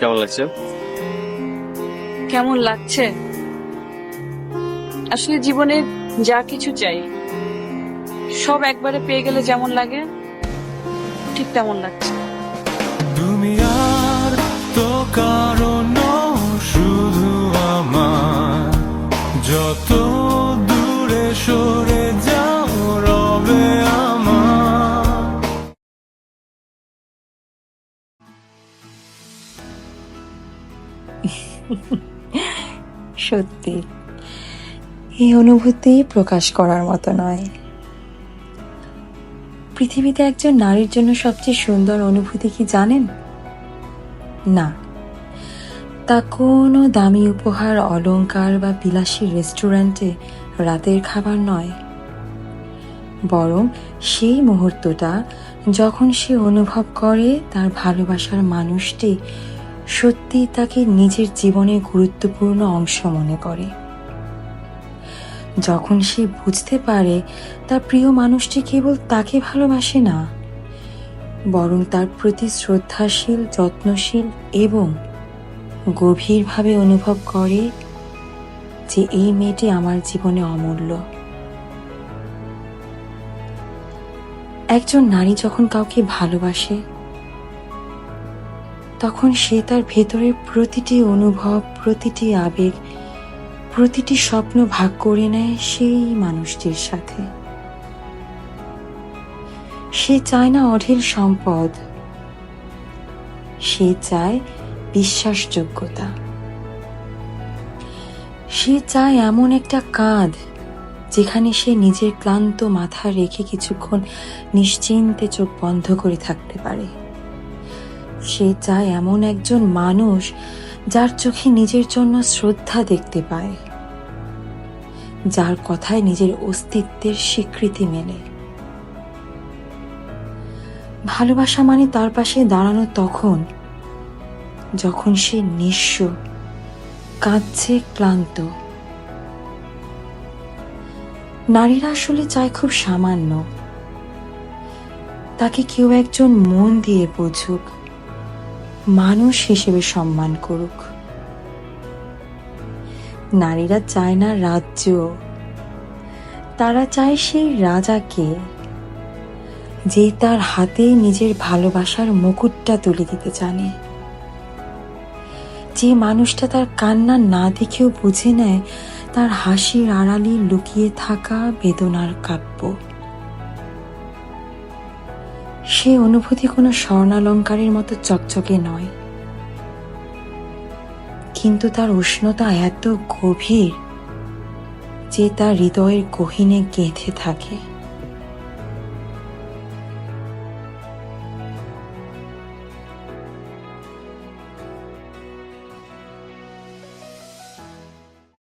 কেমন লাগছে? কেমন লাগছে? আসলে জীবনে যা কিছু চাই সব একবারে পেয়ে গেলে যেমন লাগে ঠিক তেমন লাগছে। তুমি আর তো কারণ সত্যি। এই অনুভূতি প্রকাশ করার মতো নয়। পৃথিবীতে একজন নারীর জন্য সবচেয়ে সুন্দর অনুভূতি কি জানেন? না। তা কোনো দামি উপহার, অলংকার বা বিলাসী রেস্টুরেন্টে রাতের খাবার নয়। বরং সেই মুহূর্তটা যখন সে অনুভব করে, তার ভালোবাসার মানুষটি সত্যি তাকে নিজের জীবনের গুরুত্বপূর্ণ অংশ মনে করে। যখন সে বুঝতে পারে, তার প্রিয় মানুষটি কেবল তাকে ভালোবাসে না, বরং তার প্রতি শ্রদ্ধাশীল, যত্নশীল এবং গভীরভাবে অনুভব করে যে এই মেয়েটি আমার জীবনে অমূল্য। একজন নারী যখন কাউকে ভালোবাসে তখন সে তার ভেতরের প্রতিটি অনুভব, প্রতিটি আবেগ, প্রতিটি স্বপ্ন ভাগ করে নেয় সেই মানুষটির সাথে। সে চায় না অঢেল সম্পদ। সে চায় বিশ্বাসযোগ্যতা। সে চায় এমন একটা কাঁধ যেখানে সে নিজের ক্লান্ত মাথা রেখে কিছুক্ষণ নিশ্চিন্তে চোখ বন্ধ করে থাকতে পারে। সে চায় এমন একজন মানুষ যার চোখে নিজের জন্য শ্রদ্ধা দেখতে পায়, যার কথায় নিজের অস্তিত্বের স্বীকৃতি মেলে। ভালোবাসা মানে তার পাশে দাঁড়ানো তখন, যখন সে নিঃস্ব, কাঁদছে, ক্লান্ত। নারীরা আসলে চায় খুব সামান্য। তাকে কেউ একজন মন দিয়ে বুঝুক মানুষ হিসেবে সম্মান করুক। নারীরা চায় না রাজ্য। তারা চায় সেই রাজাকে, যে তার হাতে নিজের ভালোবাসার মুকুটটা তুলে দিতে জানে। যে মানুষটা তার কান্না না দেখেও বুঝে নেয়, তার হাসির আড়ালে লুকিয়ে থাকা বেদনার কাব্য। সে অনুভূতি কোনো স্বর্ণালঙ্কারের মতো চকচকে নয়। কিন্তু তার উষ্ণতা এত গভীর যে তার হৃদয়ের গহীনে গেঁথে থাকে।